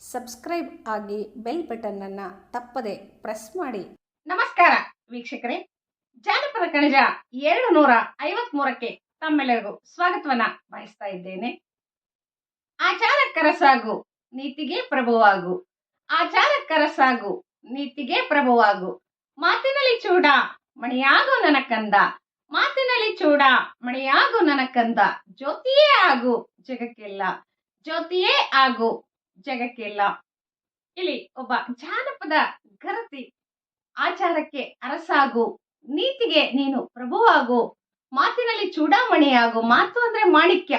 Subscribe ಆಗಿ bell button ಅನ್ನ ತಪ್ಪದೆ ಪ್ರೆಸ್ ಮಾಡಿ. ನಮಸ್ಕಾರ ವೀಕ್ಷಕರೇ. ಜಾನಪದ ಕಣಜ ಎರಡು ನೂರ ಐವತ್ ಮೂರಕ್ಕೆ ತಮ್ಮೆಲ್ಲರಿಗೂ ಸ್ವಾಗತವನ್ನ ಬಯಸ್ತಾ ಇದ್ದೇನೆ. ಆಚಾರ ಸಾಗು ನೀತಿಗೆ ಪ್ರಭುವಾಗು. ಆಚಾರ ಸಾಗು ನೀತಿಗೆ ಪ್ರಭುವಾಗು. ಮಾತಿನಲ್ಲಿ ಚೂಡ ಮಣಿಯಾಗು ನನ್ನ ಕಂದ. ಮಾತಿನಲ್ಲಿ ಚೂಡ ಮಣಿಯಾಗು ನನ್ನ ಕಂದ. ಜ್ಯೋತಿಯೇ ಆಗು ಜಗಕ್ಕೆಲ್ಲ. ಜ್ಯೋತಿಯೇ ಆಗು ಜಗಕ್ಕೆಲ್ಲ. ಇಲ್ಲಿ ಒಬ್ಬ ಜಾನಪದ ಗರತಿ ಆಚಾರಕ್ಕೆ ಅರಸಾಗು, ನೀತಿಗೆ ನೀನು ಪ್ರಭುವಾಗು, ಮಾತಿನಲ್ಲಿ ಚೂಡಾಮಣಿಯಾಗು, ಮಾತು ಅಂದ್ರೆ ಮಾಣಿಕ್ಯ.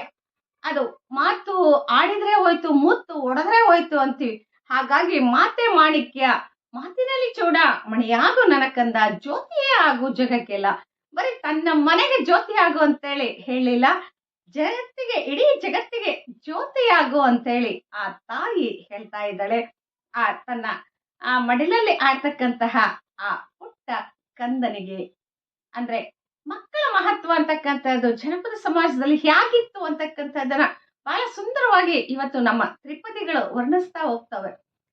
ಅದು ಮಾತು ಆಡಿದ್ರೆ ಹೋಯ್ತು, ಮುತ್ತು ಒಡೆದ್ರೆ ಹೋಯ್ತು ಅಂತೀವಿ. ಹಾಗಾಗಿ ಮಾತೆ ಮಾಣಿಕ್ಯ, ಮಾತಿನಲ್ಲಿ ಚೂಡ ಮಣಿಯಾಗು ನನಕಂದ, ಜ್ಯೋತಿಯೇ ಆಗು ಜಗಕ್ಕೆಲ್ಲ. ಬರೀ ತನ್ನ ಮನೆಗೆ ಜ್ಯೋತಿ ಆಗು ಅಂತೇಳಿ ಹೇಳಿಲ್ಲ ಜಗತ್ತಿಗೆ, ಇಡೀ ಜಗತ್ತಿಗೆ ಜ್ಯೋತಿಯಾಗು ಅಂತೇಳಿ ಆ ತಾಯಿ ಹೇಳ್ತಾ ಇದ್ದಾಳೆ. ಆ ತನ್ನ ಆ ಮಡಿಲಲ್ಲಿ ಆಡ್ತಕ್ಕಂತಹ ಆ ಪುಟ್ಟ ಕಂದನಿಗೆ ಅಂದ್ರೆ ಮಕ್ಕಳ ಮಹತ್ವ ಅಂತಕ್ಕಂಥದ್ದು, ಜನಪದ ಸಮಾಜದಲ್ಲಿ ಹೇಗಿತ್ತು ಅಂತಕ್ಕಂಥದ್ದನ್ನ ಬಹಳ ಸುಂದರವಾಗಿ ಇವತ್ತು ನಮ್ಮ ತ್ರಿಪದಿಗಳು ವರ್ಣಿಸ್ತಾ ಹೋಗ್ತವೆ.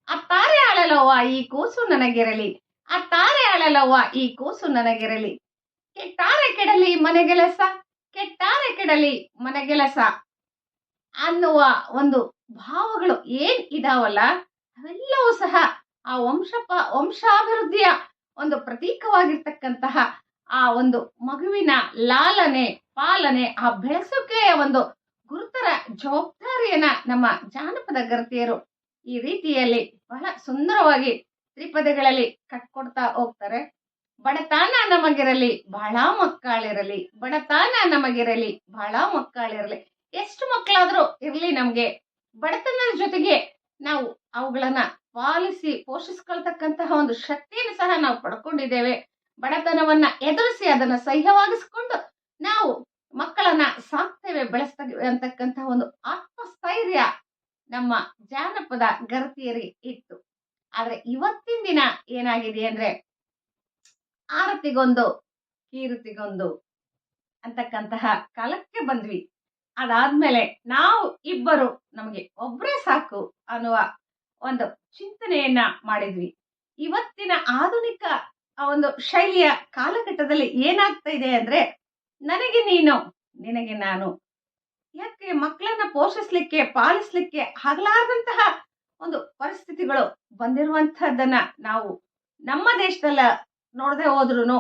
ಆ ತಾರೆ ಆಳಲವ್ವ ಈ ಕೂಸು ನನಗಿರಲಿ, ಆ ತಾರೆ ಆಳಲವ್ವ ಈ ಕೂಸು ನನಗಿರಲಿ. ತಾರೆ ಕೆಡಲಿ ಮನೆಗೆಲಸ ಕೆಡಲಿ ಮನೆಗೆಲಸ ಅನ್ನುವ ಒಂದು ಭಾವಗಳು ಏನ್ ಇದಾವಲ್ಲ, ಅವೆಲ್ಲವೂ ಸಹ ಆ ವಂಶಪ ವಂಶಾಭಿವೃದ್ಧಿಯ ಒಂದು ಪ್ರತೀಕವಾಗಿರ್ತಕ್ಕಂತಹ ಆ ಒಂದು ಮಗುವಿನ ಲಾಲನೆ, ಪಾಲನೆ, ಆ ಬೆಳೆಸೋಕೆಯ ಒಂದು ಗುರುತರ ಜವಾಬ್ದಾರಿಯನ್ನ ನಮ್ಮ ಜಾನಪದ ಗರ್ತಿಯರು ಈ ರೀತಿಯಲ್ಲಿ ಬಹಳ ಸುಂದರವಾಗಿ ತ್ರಿಪದಿಗಳಲ್ಲಿ ಕಟ್ಕೊಡ್ತಾ ಹೋಗ್ತಾರೆ. ಬಡತನ ನಮಗಿರಲಿ, ಬಹಳ ಮಕ್ಕಳಿರಲಿ, ಬಡತನ ನಮಗಿರಲಿ, ಬಹಳ ಮಕ್ಕಳಿರಲಿ. ಎಷ್ಟು ಮಕ್ಕಳಾದ್ರೂ ಇರಲಿ ನಮ್ಗೆ. ಬಡತನದ ಜೊತೆಗೆ ನಾವು ಅವುಗಳನ್ನ ಪಾಲಿಸಿ, ಪೋಷಿಸ್ಕೊಳ್ತಕ್ಕಂತಹ ಒಂದು ಶಕ್ತಿಯನ್ನು ಸಹ ನಾವು ಪಡ್ಕೊಂಡಿದ್ದೇವೆ. ಬಡತನವನ್ನ ಎದುರಿಸಿ ಅದನ್ನ ಸಹ್ಯವಾಗಿಸ್ಕೊಂಡು ನಾವು ಮಕ್ಕಳನ್ನ ಸಾಕ್ತೇವೆ, ಬೆಳೆಸ್ತೇವೆ ಅಂತಕ್ಕಂತಹ ಒಂದು ಆತ್ಮಸ್ಥೈರ್ಯ ನಮ್ಮ ಜಾನಪದ ಗರ್ತಿಯರಿಗೆ ಇತ್ತು. ಆದ್ರೆ ಇವತ್ತಿನ ದಿನ ಏನಾಗಿದೆ ಅಂದ್ರೆ ಆರತಿಗೊಂದು, ಕೀರ್ತಿಗೊಂದು ಅಂತಕ್ಕಂತಹ ಕಾಲಕ್ಕೆ ಬಂದ್ವಿ. ಅದಾದ್ಮೇಲೆ ನಾವು ಇಬ್ಬರು ನಮಗೆ ಒಬ್ಬರೇ ಸಾಕು ಅನ್ನುವ ಒಂದು ಚಿಂತನೆಯನ್ನ ಮಾಡಿದ್ವಿ. ಇವತ್ತಿನ ಆಧುನಿಕ ಆ ಒಂದು ಶೈಲಿಯ ಕಾಲಘಟ್ಟದಲ್ಲಿ ಏನಾಗ್ತಾ ಇದೆ ಅಂದ್ರೆ, ನನಗೆ ನೀನು, ನಿನಗೆ ನಾನು. ಯಾಕೆ ಮಕ್ಕಳನ್ನ ಪೋಷಿಸ್ಲಿಕ್ಕೆ, ಪಾಲಿಸ್ಲಿಕ್ಕೆ ಆಗಲಾರ್ದಂತಹ ಒಂದು ಪರಿಸ್ಥಿತಿಗಳು ಬಂದಿರುವಂತಹದ್ದನ್ನ ನಾವು ನಮ್ಮ ದೇಶದಲ್ಲ ನೋಡದೆ ಹೋದ್ರು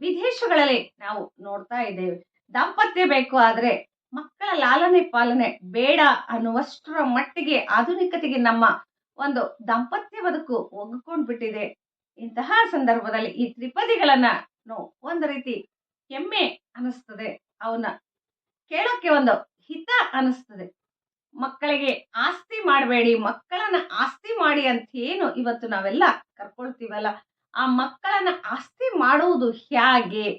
ವಿದೇಶಗಳಲ್ಲಿ ನಾವು ನೋಡ್ತಾ ಇದ್ದೇವೆ. ದಾಂಪತ್ಯ ಬೇಕು ಆದ್ರೆ ಮಕ್ಕಳ ಲಾಲನೆ ಪಾಲನೆ ಬೇಡ ಅನ್ನುವಷ್ಟರ ಮಟ್ಟಿಗೆ ಆಧುನಿಕತೆಗೆ ನಮ್ಮ ಒಂದು ದಾಂಪತ್ಯ ಬದುಕು ಒಗ್ಗಿಕೊಂಡ್ಬಿಟ್ಟಿದೆ ಇಂತಹ ಸಂದರ್ಭದಲ್ಲಿ ಈ ತ್ರಿಪದಿಗಳನ್ನ ಒಂದು ರೀತಿ ಹೆಮ್ಮೆ ಅನಿಸ್ತದೆ ಅವನ್ನ ಕೇಳೋಕೆ ಒಂದು ಹಿತ ಅನಿಸ್ತದೆ ಮಕ್ಕಳಿಗೆ ಆಸ್ತಿ ಮಾಡಬೇಡಿ, ಮಕ್ಕಳನ್ನ ಆಸ್ತಿ ಮಾಡಿ ಅಂತ ಏನು ಇವತ್ತು ನಾವೆಲ್ಲ ಕರ್ಕೊಳ್ತೀವಲ್ಲ? ಆ ಮಕ್ಕಳನ್ನ ಆಸ್ತಿ ಮಾಡುವುದು ಹೇಗೆ?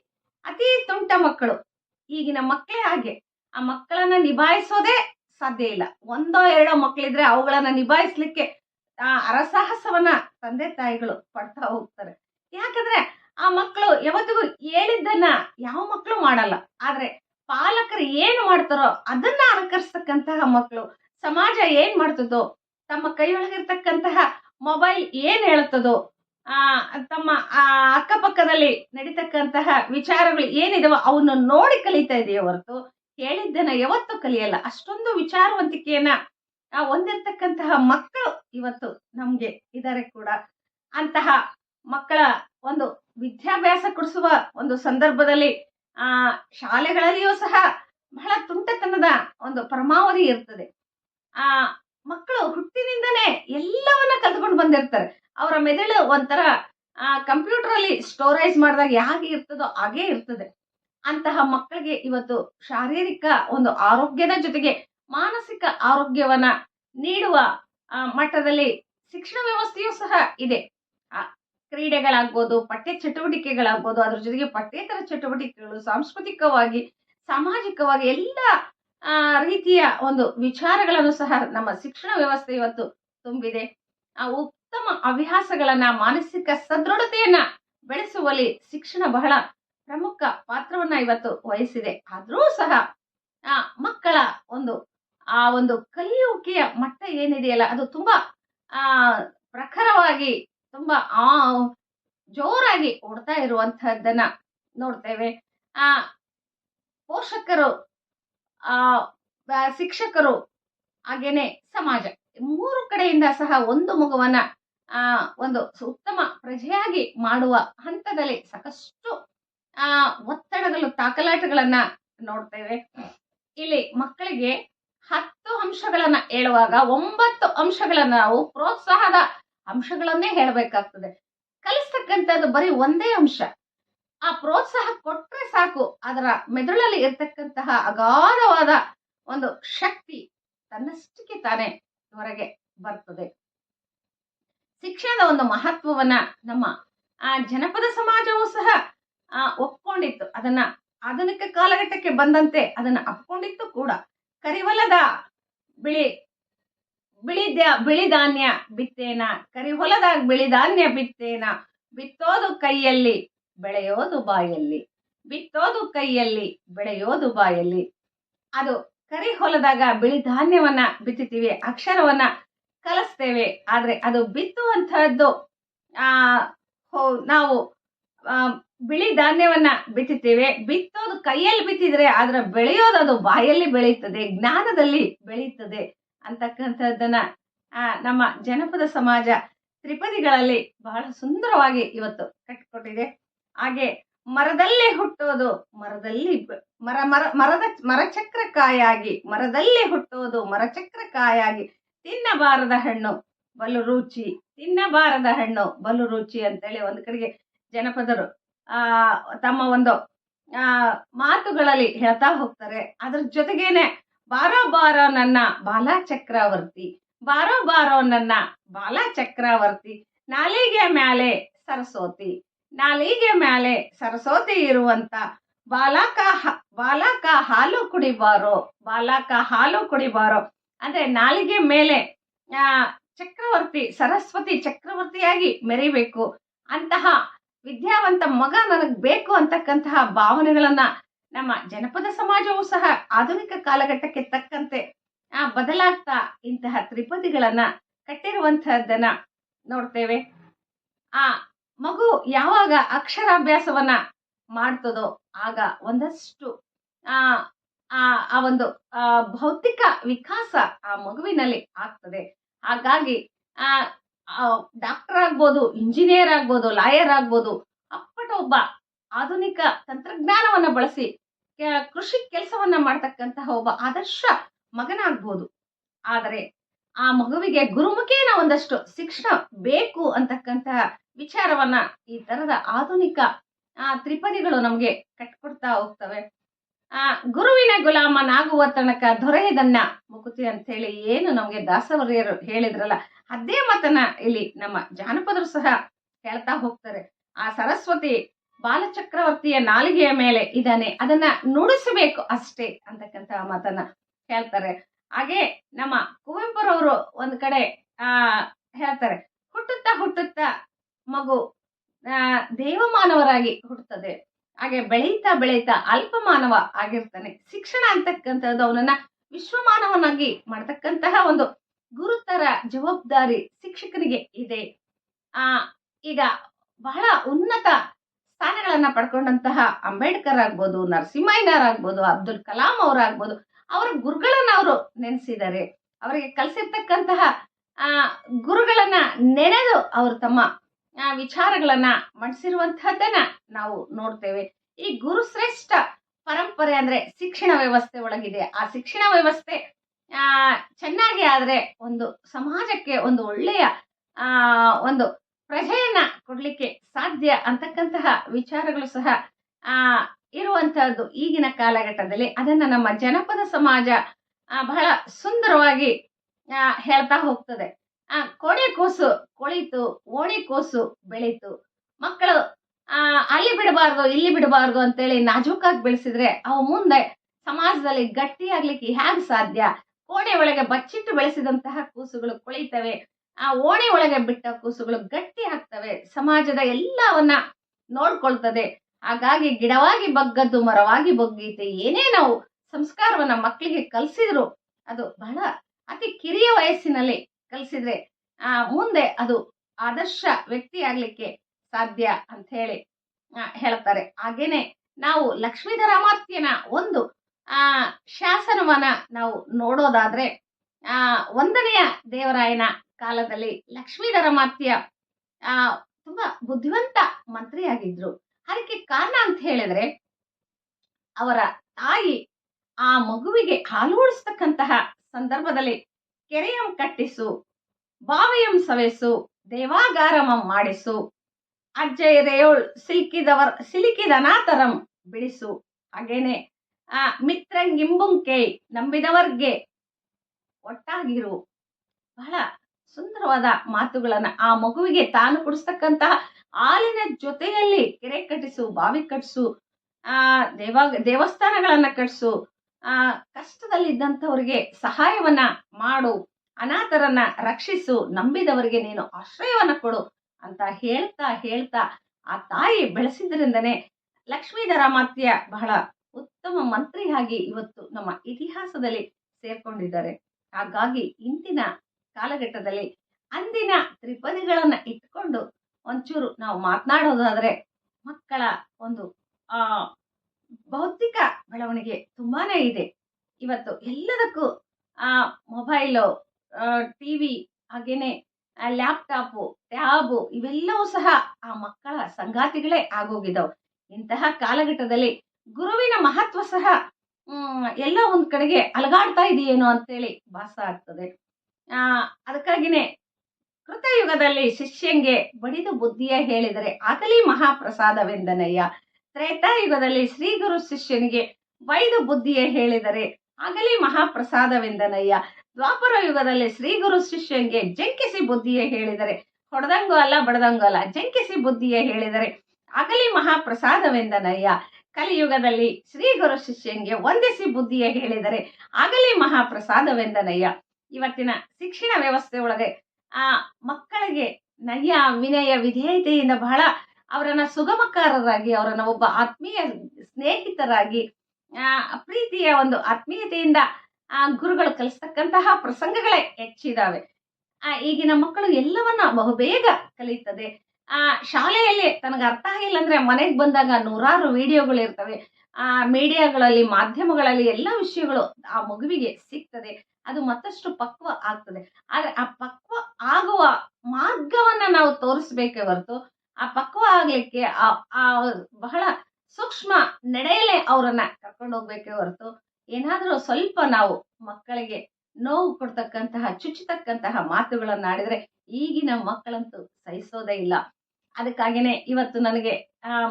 ಅತಿ ತುಂಟ ಮಕ್ಕಳು. ಈಗಿನ ಮಕ್ಕಳೇ ಹಾಗೆ. ಆ ಮಕ್ಕಳನ್ನ ನಿಭಾಯಿಸೋದೇ ಸಾಧ್ಯ ಇಲ್ಲ. ಒಂದೋ ಎರಡೋ ಮಕ್ಕಳಿದ್ರೆ ಅವುಗಳನ್ನ ನಿಭಾಯಿಸ್ಲಿಕ್ಕೆ ಆ ಅರಸಾಹಸವನ್ನ ತಂದೆ ತಾಯಿಗಳು ಪಡ್ತಾ ಹೋಗ್ತಾರೆ. ಯಾಕಂದ್ರೆ ಆ ಮಕ್ಕಳು ಯಾವತ್ತಿಗೂ ಹೇಳಿದ್ದನ್ನ ಯಾವ ಮಕ್ಕಳು ಮಾಡಲ್ಲ. ಆದ್ರೆ ಪಾಲಕರು ಏನು ಮಾಡ್ತಾರೋ ಅದನ್ನ ಅನುಕರಿಸ್ತಕ್ಕಂತಹ ಮಕ್ಕಳು, ಸಮಾಜ ಏನ್ ಮಾಡ್ತದೋ, ತಮ್ಮ ಕೈಯೊಳಗಿರ್ತಕ್ಕಂತಹ ಮೊಬೈಲ್ ಏನ್ ಹೇಳ್ತದೋ ತಮ್ಮ, ಆ, ಅಕ್ಕಪಕ್ಕದಲ್ಲಿ ನಡೀತಕ್ಕಂತಹ ವಿಚಾರಗಳು ಏನಿದಾವೋ ಅವನ್ನ ನೋಡಿ ಕಲಿತಾ ಇದೆಯೇ ಹೊರತು ಹೇಳಿದ್ದನ್ನ ಯಾವತ್ತೂ ಕಲಿಯಲ್ಲ. ಅಷ್ಟೊಂದು ವಿಚಾರವಂತಿಕೆಯನ್ನ ಆ, ಹೊಂದಿರ್ತಕ್ಕಂತಹ ಮಕ್ಕಳು ಇವತ್ತು ನಮ್ಗೆ ಇದ್ದಾರೆ ಕೂಡ. ಅಂತಹ ಮಕ್ಕಳ ಒಂದು ವಿದ್ಯಾಭ್ಯಾಸ ಕೊಡಿಸುವ ಒಂದು ಸಂದರ್ಭದಲ್ಲಿ, ಆ, ಶಾಲೆಗಳಲ್ಲಿಯೂ ಸಹ ಬಹಳ ತುಂಟತನದ ಒಂದು ಪರಮಾವಧಿ ಇರ್ತದೆ. ಆ ಮಕ್ಕಳು ಹುಟ್ಟಿನಿಂದನೇ ಎಲ್ಲವನ್ನ ಕಲ್ತ್ಕೊಂಡು ಬಂದಿರ್ತಾರೆ. ಅವರ ಮೆದುಳು ಒಂಥರ ಆ ಕಂಪ್ಯೂಟರ್ ಅಲ್ಲಿ ಸ್ಟೋರೇಜ್ ಮಾಡಿದಾಗ ಹೇಗೆ ಇರ್ತದೋ ಹಾಗೆ ಇರ್ತದೆ. ಅಂತಹ ಮಕ್ಕಳಿಗೆ ಇವತ್ತು ಶಾರೀರಿಕ ಒಂದು ಆರೋಗ್ಯದ ಜೊತೆಗೆ ಮಾನಸಿಕ ಆರೋಗ್ಯವನ್ನ ನೀಡುವ ಮಟ್ಟದಲ್ಲಿ ಶಿಕ್ಷಣ ವ್ಯವಸ್ಥೆಯೂ ಸಹ ಇದೆ. ಆ, ಕ್ರೀಡೆಗಳಾಗ್ಬೋದು ಪಠ್ಯ ಚಟುವಟಿಕೆಗಳಾಗ್ಬೋದು ಅದ್ರ ಜೊತೆಗೆ ಪಠ್ಯೇತರ ಚಟುವಟಿಕೆಗಳು ಸಾಂಸ್ಕೃತಿಕವಾಗಿ ಸಾಮಾಜಿಕವಾಗಿ ಎಲ್ಲ ರೀತಿಯ ಒಂದು ವಿಚಾರಗಳನ್ನು ಸಹ ನಮ್ಮ ಶಿಕ್ಷಣ ವ್ಯವಸ್ಥೆ ಇವತ್ತು ತುಂಬಿದೆ. ಆ ಉತ್ತಮ ಅಭ್ಯಾಸಗಳನ್ನ, ಮಾನಸಿಕ ಸದೃಢತೆಯನ್ನ ಬೆಳೆಸುವಲ್ಲಿ ಶಿಕ್ಷಣ ಬಹಳ ಪ್ರಮುಖ ಪಾತ್ರವನ್ನ ಇವತ್ತು ವಹಿಸಿದೆ. ಆದರೂ ಸಹ ಆ ಮಕ್ಕಳ ಒಂದು, ಆ ಒಂದು ಕಲಿಯುವಿಕೆಯ ಮಟ್ಟ ಏನಿದೆಯಲ್ಲ, ಅದು ತುಂಬಾ, ಆ, ಪ್ರಖರವಾಗಿ, ತುಂಬಾ, ಆ, ಜೋರಾಗಿ ಓಡ್ತಾ ಇರುವಂತಹದ್ದನ್ನ ನೋಡ್ತೇವೆ. ಆ, ಪೋಷಕರು ಆ ಶಿಕ್ಷಕರು ಹಾಗೇನೆ ಸಮಾಜ. ಮೂರು ಕಡೆಯಿಂದ ಸಹ ಒಂದು ಮಗುವನ್ನ ಆ, ಒಂದು ಉತ್ತಮ ಪ್ರಜೆಯಾಗಿ ಮಾಡುವ ಹಂತದಲ್ಲಿ ಸಾಕಷ್ಟು, ಆ, ಒತ್ತಡಗಳು, ತಾಕಲಾಟಗಳನ್ನ ನೋಡ್ತೇವೆ. ಇಲ್ಲಿ ಮಕ್ಕಳಿಗೆ ಹತ್ತು ಅಂಶಗಳನ್ನ ಹೇಳುವಾಗ ಒಂಬತ್ತು ಅಂಶಗಳನ್ನ ನಾವು ಪ್ರೋತ್ಸಾಹದ ಅಂಶಗಳನ್ನೇ ಹೇಳಬೇಕಾಗ್ತದೆ. ಕಲಿಸ್ತಕ್ಕಂಥದ್ದು ಬರೀ ಒಂದೇ ಅಂಶ. ಆ ಪ್ರೋತ್ಸಾಹ ಕೊಟ್ರೆ ಸಾಕು. ಅದರ ಮೆದುಳಲ್ಲಿ ಇರ್ತಕ್ಕಂತಹ ಅಗಾಧವಾದ ಒಂದು ಶಕ್ತಿ ತನ್ನಷ್ಟಕ್ಕೆ ತಾನೇ ಹೊರಗೆ ಬರ್ತದೆ. ಶಿಕ್ಷಣದ ಒಂದು ಮಹತ್ವವನ್ನ ನಮ್ಮ, ಆ ಜನಪದ ಸಮಾಜವೂ ಸಹ, ಆ, ಒಪ್ಕೊಂಡಿತ್ತು. ಅದನ್ನ ಆಧುನಿಕ ಕಾಲಘಟ್ಟಕ್ಕೆ ಬಂದಂತೆ ಅದನ್ನ ಅಪ್ಕೊಂಡಿತ್ತು ಕೂಡ. ಕರಿವಲದ ಬಿಳಿ ಬಿಳಿ ದ್ಯಾ- ಬಿಳಿ ಧಾನ್ಯ ಬಿತ್ತೇನ ಕರಿಹೊಲದಾಗ ಬಿಳಿ ಧಾನ್ಯ ಬಿತ್ತೇನ, ಬಿತ್ತೋದು ಕೈಯಲ್ಲಿ ಬೆಳೆಯೋದು ಬಾಯಲ್ಲಿ ಬಿತ್ತೋದು ಕೈಯಲ್ಲಿ ಬೆಳೆಯೋದು ಬಾಯಲ್ಲಿ. ಅದು ಕರಿ ಹೊಲದಾಗ ಬಿಳಿ ಧಾನ್ಯವನ್ನ ಬಿತ್ತುತ್ತೀವಿ ಅಕ್ಷರವನ್ನ ಕಲಿಸ್ತೇವೆ. ಆದ್ರೆ ಅದು ಬಿತ್ತುವಂತಹದ್ದು ಆ ನಾವು ಬಿಳಿ ಧಾನ್ಯವನ್ನ ಬಿತ್ತುತ್ತೇವೆ ಬಿತ್ತೋದು ಕೈಯಲ್ಲಿ ಬಿತ್ತಿದ್ರೆ ಆದ್ರೆ ಬೆಳೆಯೋದು ಅದು ಬಾಯಲ್ಲಿ ಬೆಳೆಯುತ್ತದೆ ಜ್ಞಾನದಲ್ಲಿ ಬೆಳೆಯುತ್ತದೆ ಅಂತಕ್ಕಂಥದ್ದನ್ನ ಆ, ನಮ್ಮ ಜನಪದ ಸಮಾಜ ತ್ರಿಪದಿಗಳಲ್ಲಿ ಬಹಳ ಸುಂದರವಾಗಿ ಇವತ್ತು ಕಟ್ಟಿಕೊಟ್ಟಿದೆ. ಹಾಗೆ ಮರದಲ್ಲೇ ಹುಟ್ಟೋದು ಮರದಲ್ಲಿ ಮರ ಮರ, ಮರದ ಮರಚಕ್ರಕಾಯಾಗಿ ಮರದಲ್ಲಿ ಹುಟ್ಟೋದು ಮರಚಕ್ರಕಾಯಾಗಿ ತಿನ್ನಬಾರದ ಹಣ್ಣು ಬಲು ರುಚಿ, ತಿನ್ನಬಾರದ ಹಣ್ಣು ಬಲು ರುಚಿ ಅಂತೇಳಿ ಒಂದು ಕಡೆಗೆ ಜನಪದರು, ಆ, ತಮ್ಮ ಒಂದು, ಆ, ಮಾತುಗಳಲ್ಲಿ ಹೇಳ್ತಾ ಹೋಗ್ತಾರೆ. ಅದ್ರ ಜೊತೆಗೇನೆ ಬಾರೋ ಬಾರೋ ನನ್ನ ಬಾಲ ಚಕ್ರವರ್ತಿ ಬಾರೋ ಬಾರೋ ನನ್ನ ಬಾಲ ಚಕ್ರವರ್ತಿ, ನಾಲಿಗೆ ಮ್ಯಾಲೆ ಸರಸ್ವತಿ ನಾಲಿಗೆ ಮ್ಯಾಲೆ ಸರಸ್ವತಿ ಇರುವಂತ ಬಾಲಕ ಬಾಲಕ ಹಾಲು ಕುಡಿಬಾರೋ, ಬಾಲಕ ಹಾಲು ಕುಡಿಬಾರೋ, ಅಂದ್ರೆ ನಾಲಿಗೆ ಮೇಲೆ ಚಕ್ರವರ್ತಿ, ಸರಸ್ವತಿ ಚಕ್ರವರ್ತಿಯಾಗಿ ಮೆರಿಬೇಕು. ಅಂತಹ ವಿದ್ಯಾವಂತ ಮಗ ನನಗ್ ಬೇಕು ಅಂತಕ್ಕಂತಹ ಭಾವನೆಗಳನ್ನ ನಮ್ಮ ಜನಪದ ಸಮಾಜವು ಸಹ ಆಧುನಿಕ ಕಾಲಘಟ್ಟಕ್ಕೆ ತಕ್ಕಂತೆ, ಆ, ಬದಲಾಗ್ತಾ ಇಂತಹ ತ್ರಿಪದಿಗಳನ್ನ ಕಟ್ಟಿರುವಂತಹದ್ದನ್ನ ನೋಡ್ತೇವೆ. ಆ ಮಗು ಯಾವಾಗ ಅಕ್ಷರಾಭ್ಯಾಸವನ್ನ ಮಾಡ್ತದೋ ಆಗ ಒಂದಷ್ಟು, ಆ ಆ ಒಂದು ಭೌತಿಕ ವಿಕಾಸ ಆ ಮಗುವಿನಲ್ಲಿ ಆಗ್ತದೆ. ಹಾಗಾಗಿ, ಆ ಡಾಕ್ಟರ್ ಆಗ್ಬೋದು ಇಂಜಿನಿಯರ್ ಆಗ್ಬೋದು ಲಾಯರ್ ಆಗ್ಬೋದು, ಅಪ್ಪಟ ಒಬ್ಬ ಆಧುನಿಕ ತಂತ್ರಜ್ಞಾನವನ್ನ ಬಳಸಿ ಕೃಷಿ ಕೆಲಸವನ್ನ ಮಾಡ್ತಕ್ಕಂತಹ ಒಬ್ಬ ಆದರ್ಶ ಮಗನಾಗ್ಬೋದು. ಆದರೆ ಆ ಮಗುವಿಗೆ ಗುರುಮುಖೇನ ಒಂದಷ್ಟು ಶಿಕ್ಷಣ ಬೇಕು ಅಂತಕ್ಕಂತಹ ವಿಚಾರವನ್ನ ಈ ತರದ ಆಧುನಿಕ, ಆ ತ್ರಿಪದಿಗಳು ನಮಗೆ ಕಟ್ಕೊಡ್ತಾ ಹೋಗ್ತವೆ. ಆ ಗುರುವಿನ ಗುಲಾಮನಾಗುವ ತನಕ ದೊರೆಯದನ್ನ ಮುಕುತಿ ಅಂತ ಹೇಳಿ ಏನು ನಮಗೆ ದಾಸವರಿಯರು ಹೇಳಿದ್ರಲ್ಲ, ಅದೇ ಮತನ ಇಲ್ಲಿ ನಮ್ಮ ಜಾನಪದರು ಸಹ ಹೇಳ್ತಾ ಹೋಗ್ತಾರೆ. ಆ ಸರಸ್ವತಿ ಬಾಲಚಕ್ರವರ್ತಿಯ ನಾಲಿಗೆಯ ಮೇಲೆ ಇದಾನೆ ಅದನ್ನ ನುಡಿಸಬೇಕು ಅಷ್ಟೇ ಅಂತಕ್ಕಂತಹ ಮತನ ಹೇಳ್ತಾರೆ. ಹಾಗೆ ನಮ್ಮ ಕುವೆಂಪುರವರು ಒಂದ್ ಕಡೆ, ಆ, ಹೇಳ್ತಾರೆ, ಹುಟ್ಟುತ್ತಾ ಹುಟ್ಟುತ್ತಾ ಮಗು, ಆ, ದೇವಮಾನವರಾಗಿ ಹುಟ್ಟುತ್ತದೆ. ಹಾಗೆ ಬೆಳೀತಾ ಬೆಳೀತಾ ಅಲ್ಪಮಾನವ ಆಗಿರ್ತಾನೆ. ಶಿಕ್ಷಣ ಅಂತಕ್ಕಂಥದ್ದು ಅವನನ್ನ ವಿಶ್ವಮಾನವನಾಗಿ ಮಾಡ್ತಕ್ಕಂತಹ ಒಂದು ಗುರುತರ ಜವಾಬ್ದಾರಿ ಶಿಕ್ಷಕರಿಗೆ ಇದೆ. ಆ, ಈಗ ಬಹಳ ಉನ್ನತ ಸ್ಥಾನಗಳನ್ನ ಪಡ್ಕೊಂಡಂತಹ ಅಂಬೇಡ್ಕರ್ ಆಗ್ಬೋದು, ನರಸಿಂಹಯ್ಯನವರಾಗ್ಬೋದು, ಅಬ್ದುಲ್ ಕಲಾಂ ಅವರಾಗ್ಬೋದು ಅವರ ಗುರುಗಳನ್ನ ಅವರು ನೆನೆಸಿದ್ದಾರೆ. ಅವರಿಗೆ ಕಲಿಸಿರ್ತಕ್ಕಂತಹ, ಆ, ಗುರುಗಳನ್ನ ನೆನೆದು ಅವರು ತಮ್ಮ ವಿಚಾರಗಳನ್ನ ಮಂಡಿಸಿರುವಂತಹದ್ದನ್ನ ನಾವು ನೋಡ್ತೇವೆ. ಈ ಗುರುಶ್ರೇಷ್ಠ ಪರಂಪರೆ ಅಂದ್ರೆ ಶಿಕ್ಷಣ ವ್ಯವಸ್ಥೆ ಒಳಗಿದೆ. ಆ ಶಿಕ್ಷಣ ವ್ಯವಸ್ಥೆ, ಆ, ಚೆನ್ನಾಗಿ ಆದ್ರೆ ಒಂದು ಸಮಾಜಕ್ಕೆ ಒಂದು ಒಳ್ಳೆಯ, ಆ, ಒಂದು ಪ್ರಜೆಯನ್ನ ಕೊಡ್ಲಿಕ್ಕೆ ಸಾಧ್ಯ ಅಂತಕ್ಕಂತಹ ವಿಚಾರಗಳು ಸಹ, ಆ ಇರುವಂತಹದ್ದು ಈಗಿನ ಕಾಲಘಟ್ಟದಲ್ಲಿ ಅದನ್ನ ನಮ್ಮ ಜನಪದ ಸಮಾಜ ಬಹಳ ಸುಂದರವಾಗಿ ಹೇಳ್ತಾ ಹೋಗ್ತದೆ. ಆ, ಕೋಣೆ ಕೂಸು ಕೊಳಿತು, ಓಣಿ ಕೂಸು ಬೆಳೀತು. ಮಕ್ಕಳು, ಆ, ಅಲ್ಲಿ ಬಿಡಬಾರ್ದು, ಇಲ್ಲಿ ಬಿಡಬಾರ್ದು ಅಂತೇಳಿ ನಾಜೂಕಾಗಿ ಬೆಳೆಸಿದ್ರೆ ಅವು ಮುಂದೆ ಸಮಾಜದಲ್ಲಿ ಗಟ್ಟಿಯಾಗ್ಲಿಕ್ಕೆ ಹೇಗೆ ಸಾಧ್ಯ? ಕೋಣೆ ಒಳಗೆ ಬಚ್ಚಿಟ್ಟು ಬೆಳೆಸಿದಂತಹ ಕೂಸುಗಳು ಕೊಳಿತವೆ. ಆ, ಓಣೆ ಒಳಗೆ ಬಿಟ್ಟ ಕೂಸುಗಳು ಗಟ್ಟಿ ಆಗ್ತವೆ. ಸಮಾಜದ ಎಲ್ಲವನ್ನ ನೋಡ್ಕೊಳ್ತದೆ. ಹಾಗಾಗಿ ಗಿಡವಾಗಿ ಬಗ್ಗದ್ದು ಮರವಾಗಿ ಬಗ್ಗೀತೆ ಏನೇ ನಾವು ಸಂಸ್ಕಾರವನ್ನ ಮಕ್ಕಳಿಗೆ ಕಲಿಸಿದ್ರು ಅದು ಬಹಳ ಅತಿ ಕಿರಿಯ ವಯಸ್ಸಿನಲ್ಲಿ ಕಲಿಸಿದ್ರೆ ಆ, ಮುಂದೆ ಅದು ಆದರ್ಶ ವ್ಯಕ್ತಿ ಆಗ್ಲಿಕ್ಕೆ ಸಾಧ್ಯ ಅಂತ ಹೇಳಿ ಹೇಳ್ತಾರೆ. ಹಾಗೇನೆ ನಾವು ಲಕ್ಷ್ಮೀಧರಾಮಾತ್ಯನ ಒಂದು ಆ ಶಾಸನವನ್ನ ನಾವು ನೋಡೋದಾದ್ರೆ ಆ ಒಂದನೆಯ ದೇವರಾಯನ ಕಾಲದಲ್ಲಿ ಲಕ್ಷ್ಮೀಧರಮಾತ್ಯ ಆ ತುಂಬಾ ಬುದ್ಧಿವಂತ ಮಂತ್ರಿಯಾಗಿದ್ರು. ಅದಕ್ಕೆ ಕಾರಣ ಅಂತ ಹೇಳಿದ್ರೆ ಅವರ ತಾಯಿ ಆ ಮಗುವಿಗೆ ಹಾಲು ಉಡಿಸ್ತಕ್ಕಂತಹ ಸಂದರ್ಭದಲ್ಲಿ ಕೆರೆಯಂ ಕಟ್ಟಿಸು, ಬಾವಿಯಂ ಸವೆಸು, ದೇವಾಗಾರಮಂ ಮಾಡಿಸು ಅಜ್ಜಯದೇವಳು ಸಿಲುಕಿದವರ್ ಸಿಲುಕಿದ ಅನಾಥರಂ ಬಿಡಿಸು. ಹಾಗೇನೆ, ಆ ಮಿತ್ರಂಗಿಂಬುಂಕೆ ನಂಬಿದವರ್ಗೆ ಒಟ್ಟಾಗಿರು. ಬಹಳ ಸುಂದರವಾದ ಮಾತುಗಳನ್ನ ಆ ಮಗುವಿಗೆ ತಾನು ಕುಡಿಸ್ತಕ್ಕಂತಹ ಹಾಲಿನ ಜೊತೆಯಲ್ಲಿ ಕೆರೆ ಕಟ್ಟಿಸು, ಬಾವಿ ಕಟ್ಟಿಸು ಆ, ದೇವ, ದೇವಸ್ಥಾನಗಳನ್ನ ಕಟ್ಟಿಸು ಆ, ಕಷ್ಟದಲ್ಲಿದ್ದಂಥವ್ರಿಗೆ ಸಹಾಯವನ್ನ ಮಾಡು, ಅನಾಥರನ್ನ ರಕ್ಷಿಸು, ನಂಬಿದವರಿಗೆ ನೀನು ಆಶ್ರಯವನ್ನ ಕೊಡು ಅಂತ ಹೇಳ್ತಾ ಹೇಳ್ತಾ ಆ ತಾಯಿ ಬೆಳೆಸಿದ್ರಿಂದನೇ ಲಕ್ಷ್ಮೀಧರಾಮಾತ್ಯ ಬಹಳ ಉತ್ತಮ ಮಂತ್ರಿಯಾಗಿ ಇವತ್ತು ನಮ್ಮ ಇತಿಹಾಸದಲ್ಲಿ ಸೇರ್ಕೊಂಡಿದ್ದಾರೆ. ಹಾಗಾಗಿ ಇಂದಿನ ಕಾಲಘಟ್ಟದಲ್ಲಿ ಅಂದಿನ ತ್ರಿಪದಿಗಳನ್ನ ಇಟ್ಕೊಂಡು ಒಂಚೂರು ನಾವು ಮಾತನಾಡೋದಾದ್ರೆ ಮಕ್ಕಳ ಒಂದು, ಆ ಭೌತಿಕ ಬೆಳವಣಿಗೆ ತುಂಬಾನೇ ಇದೆ. ಇವತ್ತು ಎಲ್ಲದಕ್ಕೂ, ಆ, ಮೊಬೈಲು ಟಿವಿ, ಹಾಗೇನೆ ಲ್ಯಾಪ್ಟಾಪು, ಟ್ಯಾಬು ಇವೆಲ್ಲವೂ ಸಹ ಆ ಮಕ್ಕಳ ಸಂಗಾತಿಗಳೇ ಆಗೋಗಿದ್ದವು ಇಂತಹ ಕಾಲಘಟ್ಟದಲ್ಲಿ ಗುರುವಿನ ಮಹತ್ವ ಸಹ ಎಲ್ಲ ಒಂದ್ ಕಡೆಗೆ ಅಲಗಾಡ್ತಾ ಇದೆಯೇನೋ ಅಂತೇಳಿ ಭಾಸ ಆಗ್ತದೆ. ಅದಕ್ಕಾಗಿನೇ ಕೃತಯುಗದಲ್ಲಿ ಶಿಷ್ಯಂಗೆ ಬಡಿದು ಬುದ್ಧಿಯ ಹೇಳಿದರೆ ಆಗಲಿ ಮಹಾಪ್ರಸಾದವೆಂದನಯ್ಯ. ತ್ರೇತಾಯುಗದಲ್ಲಿ ಶ್ರೀಗುರು ಶಿಷ್ಯನಿಗೆ ಬೈದು ಬುದ್ಧಿಯ ಹೇಳಿದರೆ ಆಗಲಿ ಮಹಾಪ್ರಸಾದವೆಂದನಯ್ಯ. ದ್ವಾಪರ ಯುಗದಲ್ಲಿ ಶ್ರೀಗುರು ಶಿಷ್ಯಂಗೆ ಜಂಕಿಸಿ ಬುದ್ಧಿಯ ಹೇಳಿದರೆ ಹೊಡೆದಂಗೂ ಅಲ್ಲ ಬಡದಂಗು ಅಲ್ಲ, ಜಂಕಿಸಿ ಬುದ್ಧಿಯ ಹೇಳಿದರೆ ಆಗಲಿ ಮಹಾಪ್ರಸಾದವೆಂದನಯ್ಯ. ಕಲಿಯುಗದಲ್ಲಿ ಶ್ರೀಗುರು ಶಿಷ್ಯಂಗೆ ವಂದಿಸಿ ಬುದ್ಧಿಯ ಹೇಳಿದರೆ ಆಗಲಿ ಮಹಾಪ್ರಸಾದವೆಂದನಯ್ಯ. ಇವತ್ತಿನ ಶಿಕ್ಷಣ ವ್ಯವಸ್ಥೆ ಒಳಗೆ, ಆ ಮಕ್ಕಳಿಗೆ ನಯ ವಿನಯ ವಿಧೇಯತೆಯಿಂದ ಬಹಳ ಅವರನ್ನ ಸುಗಮಕಾರರಾಗಿ, ಅವರನ್ನ ಒಬ್ಬ ಆತ್ಮೀಯ ಸ್ನೇಹಿತರಾಗಿ, ಆ ಪ್ರೀತಿಯ ಒಂದು ಆತ್ಮೀಯತೆಯಿಂದ, ಆ ಗುರುಗಳು ಕಲಿಸ್ತಕ್ಕಂತಹ ಪ್ರಸಂಗಗಳೇ ಹೆಚ್ಚಿದಾವೆ. ಆ ಈಗಿನ ಮಕ್ಕಳು ಎಲ್ಲವನ್ನ ಬಹುಬೇಗ ಕಲಿಯುತ್ತದೆ ಆ ಶಾಲೆಯಲ್ಲಿ ತನಗೆ ಅರ್ಥ ಆಗಿಲ್ಲ ಅಂದ್ರೆ ಮನೆಗೆ ಬಂದಾಗ ನೂರಾರು ವಿಡಿಯೋಗಳು ಇರ್ತವೆ. ಆ ಮೀಡಿಯಾಗಳಲ್ಲಿ, ಮಾಧ್ಯಮಗಳಲ್ಲಿ ಎಲ್ಲ ವಿಷಯಗಳು ಆ ಮಗುವಿಗೆ ಸಿಗ್ತದೆ. ಅದು ಮತ್ತಷ್ಟು ಪಕ್ವ ಆಗ್ತದೆ. ಆದರೆ ಆ ಪಕ್ವ ಆಗುವ ಮಾರ್ಗವನ್ನ ನಾವು ತೋರಿಸ್ಬೇಕೇ ಹೊರತು, ಆ ಪಕ್ವ ಆಗ್ಲಿಕ್ಕೆ ಆ ಬಹಳ ಸೂಕ್ಷ್ಮ ನಡೆಯಲೇ ಅವರನ್ನ ಕರ್ಕೊಂಡು ಹೋಗ್ಬೇಕೇ ಹೊರತು, ಏನಾದರೂ ಸ್ವಲ್ಪ ನಾವು ಮಕ್ಕಳಿಗೆ ನೋವು ಕೊಡ್ತಕ್ಕಂತಹ, ಚುಚ್ಚತಕ್ಕಂತಹ ಮಾತುಗಳನ್ನು ಆಡಿದ್ರೆ ಈಗಿನ ಮಕ್ಕಳಂತೂ ಸಹಿಸೋದೇ ಇಲ್ಲ. ಅದಕ್ಕಾಗಿನೇ ಇವತ್ತು ನನಗೆ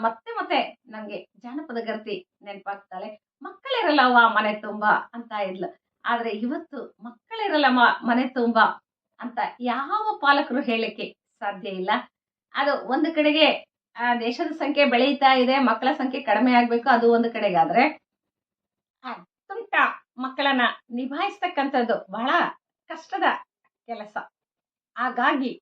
ಮತ್ತೆ ಮತ್ತೆ ನನಗೆ ಜಾನಪದ ಗರ್ತಿ ನೆನಪಾಗ್ತಾಳೆ. ಮಕ್ಕಳಿರಲ್ಲವ ಮನೆ ತುಂಬಾ ಅಂತ ಇದ್ಲು. ಆದ್ರೆ ಇವತ್ತು ಮಕ್ಕಳಿರಲ್ಲ ಮನೆ ತುಂಬಾ ಅಂತ ಯಾವ ಪಾಲಕರು ಹೇಳಕ್ಕೆ ಸಾಧ್ಯ ಇಲ್ಲ. ಅದು ಒಂದು ಕಡೆಗೆ, ಆ, ದೇಶದ ಸಂಖ್ಯೆ ಬೆಳೀತಾ ಇದೆ, ಮಕ್ಕಳ ಸಂಖ್ಯೆ ಕಡಿಮೆ ಆಗ್ಬೇಕು, ಅದು ಒಂದು ಕಡೆಗಾದ್ರೆ ಅತ್ಯಂತ ಮಕ್ಕಳನ್ನ ನಿಭಾಯಿಸ್ತಕ್ಕಂಥದ್ದು ಬಹಳ ಕಷ್ಟದ ಕೆಲಸ. ಹಾಗಾಗಿ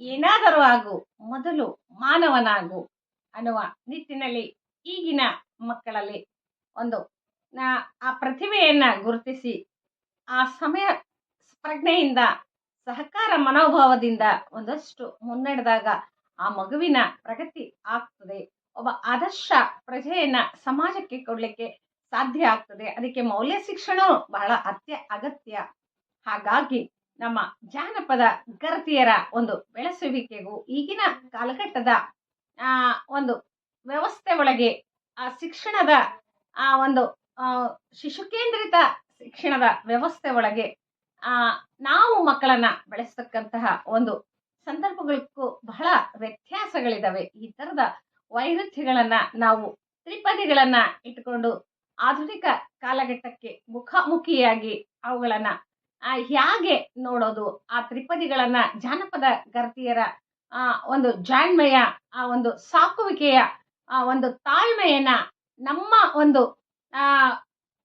ಏನಾದರೂ ಆಗು, ಮೊದಲು ಮಾನವನಾಗು ಅನ್ನುವ ನಿಟ್ಟಿನಲ್ಲಿ ಈಗಿನ ಮಕ್ಕಳಲ್ಲಿ ಒಂದು ಆ ಪ್ರತಿಭೆಯನ್ನ ಗುರುತಿಸಿ, ಆ ಸಮಯ ಪ್ರಜ್ಞೆಯಿಂದ ಸಹಕಾರ ಮನೋಭಾವದಿಂದ ಒಂದಷ್ಟು ಮುನ್ನಡೆದಾಗ ಆ ಮಗುವಿನ ಪ್ರಗತಿ ಆಗ್ತದೆ. ಒಬ್ಬ ಆದರ್ಶ ಪ್ರಜೆಯನ್ನ ಸಮಾಜಕ್ಕೆ ಕೊಡ್ಲಿಕ್ಕೆ ಸಾಧ್ಯ ಆಗ್ತದೆ. ಅದಕ್ಕೆ ಮೌಲ್ಯ ಶಿಕ್ಷಣ ಬಹಳ ಅತ್ಯ ಅಗತ್ಯ. ಹಾಗಾಗಿ ನಮ್ಮ ಜಾನಪದ ಗರತಿಯರ ಒಂದು ಬೆಳೆಸುವಿಕೆಗೂ ಈಗಿನ ಕಾಲಘಟ್ಟದ ಒಂದು ವ್ಯವಸ್ಥೆ ಒಳಗೆ ಆ ಶಿಕ್ಷಣದ, ಆ, ಒಂದು ಶಿಶು ಕೇಂದ್ರಿತ ಶಿಕ್ಷಣದ ವ್ಯವಸ್ಥೆ ಒಳಗೆ ಆ ನಾವು ಮಕ್ಕಳನ್ನ ಬೆಳೆಸ್ತಕ್ಕಂತಹ ಒಂದು ಸಂದರ್ಭಗಳಿಗೂ ಬಹಳ ವ್ಯತ್ಯಾಸಗಳಿದಾವೆ. ಈ ತರದ ವೈರುಧ್ಯಗಳನ್ನ ನಾವು ತ್ರಿಪದಿಗಳನ್ನ ಇಟ್ಕೊಂಡು ಆಧುನಿಕ ಕಾಲಘಟ್ಟಕ್ಕೆ ಮುಖಾಮುಖಿಯಾಗಿ ಅವುಗಳನ್ನ ಆ, ಹೇಗೆ ನೋಡೋದು ಆ ತ್ರಿಪದಿಗಳನ್ನ ಜಾನಪದ ಗರ್ತಿಯರ ಆ ಒಂದು ಜಾಣ್ಮೆಯ ಆ ಒಂದು ಸಾಕುವಿಕೆಯ ಆ ಒಂದು ತಾಳ್ಮೆಯನ್ನ ನಮ್ಮ ಒಂದು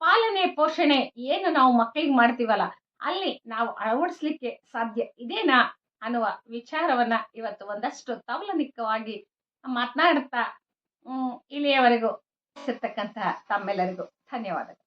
ಪಾಲನೆ, ಪೋಷಣೆ ಏನು ನಾವು ಮಕ್ಕಳಿಗೆ ಮಾಡ್ತೀವಲ್ಲ, ಅಲ್ಲಿ ನಾವು ಅಳವಡಿಸ್ಲಿಕ್ಕೆ ಸಾಧ್ಯ ಇದೇನಾ ಅನ್ನುವ ವಿಚಾರವನ್ನ ಇವತ್ತು ಒಂದಷ್ಟು ತೌಲನಿಕವಾಗಿ ಮಾತನಾಡ್ತಾ ಇಲ್ಲಿಯವರೆಗೂ ಸಿರ್ತಕ್ಕಂತಹ ತಮ್ಮೆಲ್ಲರಿಗೂ ಧನ್ಯವಾದಗಳು.